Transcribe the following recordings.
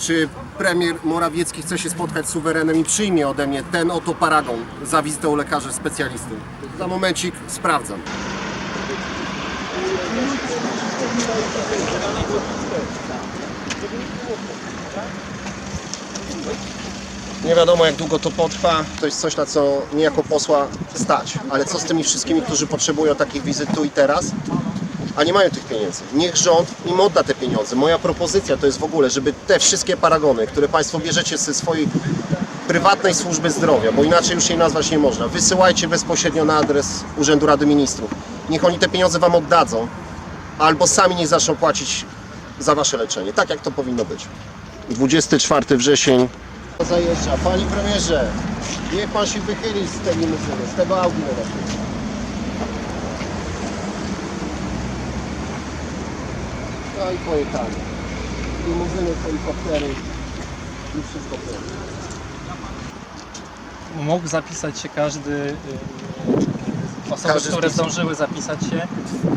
czy premier Morawiecki chce się spotkać z suwerenem i przyjmie ode mnie ten oto paragon za wizytę u lekarza specjalisty. Za momencik sprawdzam. Nie wiadomo jak długo to potrwa. To jest coś, na co mnie jako posła stać. Ale co z tymi wszystkimi, którzy potrzebują takich wizyt tu i teraz, a nie mają tych pieniędzy? Niech rząd im odda te pieniądze. Moja propozycja to jest w ogóle, żeby te wszystkie paragony, które Państwo bierzecie ze swojej prywatnej służby zdrowia, bo inaczej już jej nazwać nie można, wysyłajcie bezpośrednio na adres Urzędu Rady Ministrów. Niech oni te pieniądze Wam oddadzą, albo sami niech zaczną płacić za Wasze leczenie. Tak jak to powinno być. 24 wrzesień zajeżdża. Panie premierze, niech pan się wychyli z tej limuzyny, z tego Audi No i pojechali. Limuzyny, helikoptery i wszystko było. mógł zapisać się każdy, y, osoby, Każdy które zdążyły zapisać się.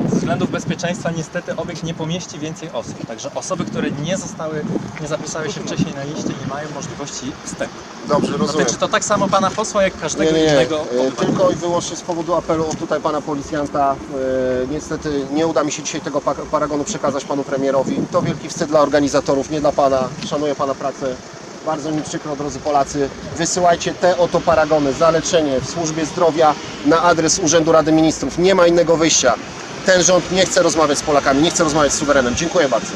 Ze względów bezpieczeństwa niestety obieg nie pomieści więcej osób. Także osoby, które nie zostały, nie zapisały się wcześniej na liście, nie mają możliwości wstępu. Dobrze, rozumiem. Dotyczy to tak samo pana posła, jak Nie, każdego nie, nie. innego E, obywatela. Tylko i wyłącznie z powodu apelu o tutaj pana policjanta. E, Niestety nie uda mi się dzisiaj tego pa- paragonu przekazać panu premierowi. To wielki wstyd dla organizatorów, nie dla pana. Szanuję pana pracę. Bardzo mi przykro, drodzy Polacy. Wysyłajcie te oto paragony za leczenie w służbie zdrowia na adres Urzędu Rady Ministrów. Nie ma innego wyjścia. Ten rząd nie chce rozmawiać z Polakami, nie chce rozmawiać z suwerenem. Dziękuję bardzo.